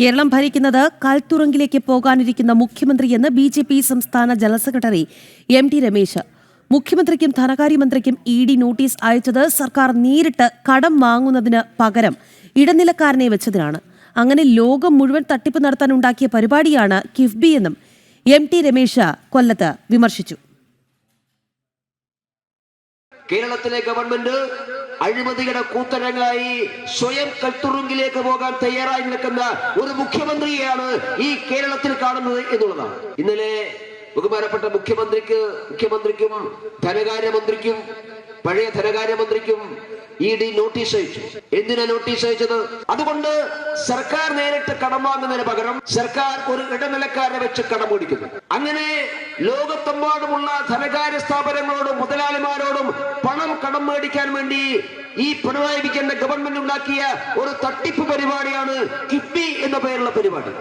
കേരളം ഭരിക്കുന്നത് കൽത്തുറങ്കിലേക്ക് പോകാനിരിക്കുന്ന മുഖ്യമന്ത്രിയെന്ന് ബി ജെ പി സംസ്ഥാന general secretary M T Ramesh. മുഖ്യമന്ത്രിക്കും ധനകാര്യമന്ത്രിക്കും ഇ ഡി നോട്ടീസ് അയച്ചത് സർക്കാർ നേരിട്ട് കടം വാങ്ങുന്നതിന് പകരം ഇടനിലക്കാരനെ വെച്ചതിനാണ്. അങ്ങനെ ലോകം മുഴുവൻ തട്ടിപ്പ് നടത്താൻ ഉണ്ടാക്കിയ പരിപാടിയാണ് കിഫ്ബി എന്നും എം ടി രമേശ് കൊല്ലത്ത് വിമർശിച്ചു. കേരളത്തിലെ ഗവൺമെന്റ് അഴിമതിയുടെ കൂത്തരങ്ങളായി സ്വയം കൽത്തുറുങ്കിലേക്ക് പോകാൻ തയ്യാറായി നിൽക്കുന്ന ഒരു മുഖ്യമന്ത്രിയെയാണ് ഈ കേരളത്തിൽ കാണുന്നത് എന്നുള്ളതാണ്. ഇന്നലെ ബഹുമാനപ്പെട്ട മുഖ്യമന്ത്രിക്ക് മുഖ്യമന്ത്രിക്കും ധനകാര്യമന്ത്രിക്കും പഴയ ധനകാര്യമന്ത്രിക്കും ഇ ഡി നോട്ടീസ് അയച്ചു. എന്തിനാ നോട്ടീസ് അയച്ചത്? അതുകൊണ്ട് സർക്കാർ നേരിട്ട് കടം വാങ്ങുന്നതിന് പകരം സർക്കാർ ഒരു ഇടനിലക്കാരനെ വെച്ച് കടം മേടിക്കുന്നു. അങ്ങനെ ലോകത്തെമ്പാടുമുള്ള ധനകാര്യ സ്ഥാപനങ്ങളോടും മുതലാളിമാരോടും പണം കടം മേടിക്കാൻ വേണ്ടി ഈ പിണറായി വിജയന്റെ ഗവൺമെന്റ് ഉണ്ടാക്കിയ ഒരു തട്ടിപ്പ് പരിപാടിയാണ് കിഫ്ബി എന്ന പേരുള്ള പരിപാടി.